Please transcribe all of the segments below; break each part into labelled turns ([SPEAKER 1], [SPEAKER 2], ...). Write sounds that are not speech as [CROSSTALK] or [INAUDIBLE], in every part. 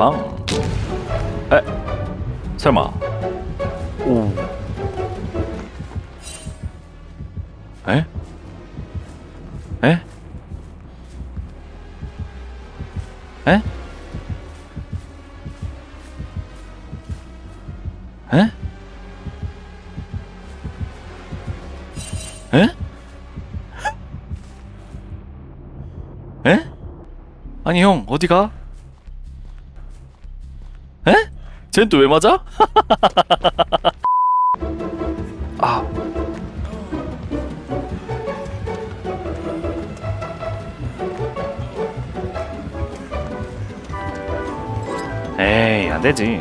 [SPEAKER 1] 빵. 에? 설마. 오. 에? 에? 에? 에? 에? 에? 아니 형 어디가? 쟨또왜 맞아? [LAUGHS] 아. 에이 안 되지.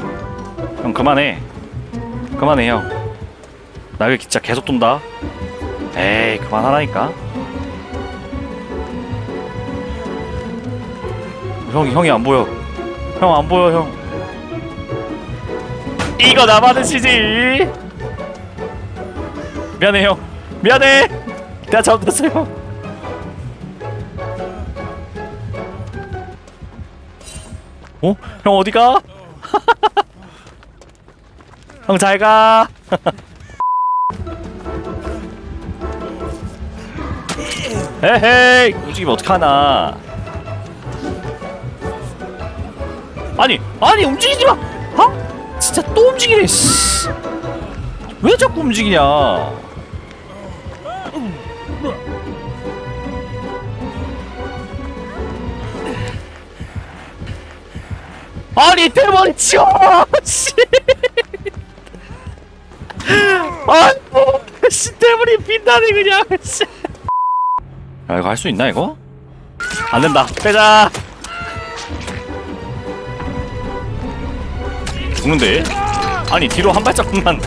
[SPEAKER 1] 형 그만해. 그만해 형나 이거 진짜 계속 돈다. 에이 그만하라니까. 형이 형이 안 보여. 형 안 보여 형 이거 나 받으시지. 미안해 형. 미안해. 내가 잘못했어요. 어? 형 어디가? [LAUGHS] 형 잘가. [LAUGHS] 에헤이 움직이면 어떡하나. 아니 아니 움직이지 마. 어? 진짜 또 움직이네 씨. 왜 자꾸 움직이냐 아니 대머리 치워 씨 아이고 씨 대머리 빈다네 그냥 씨. 야 이거 할 수 있나 이거? 안 된다 빼자 죽는데? 아니 뒤로 한 발자국만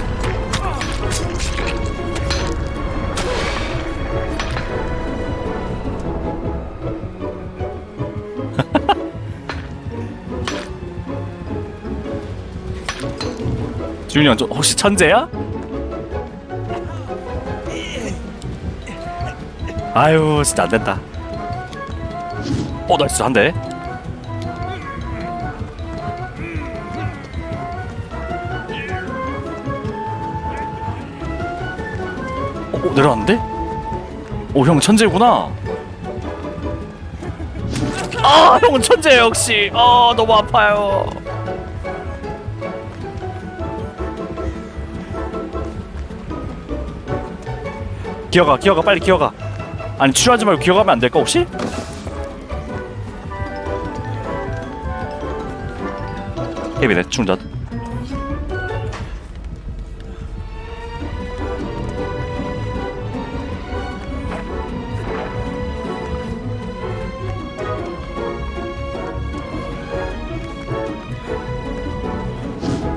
[SPEAKER 1] 지훈이 형, 저 혹시 천재야? 아유, 진짜 안 된다. 어, 나이스 한 대. 어, 어, 내려왔는데? 오, 형 천재구나. 아, 형은 천재 역시. 아, 너무 아파요. 기어가 기어가 빨리 기어가 아니 치료하지 말고 기어가면 안 될까 혹시? 헤비네 충전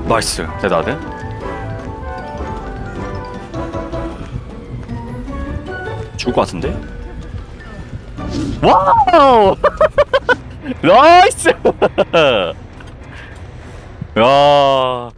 [SPEAKER 1] 나이스 대다드 죽을 것 같은데? 와우! [LAUGHS] 나이스! [LAUGHS] 야,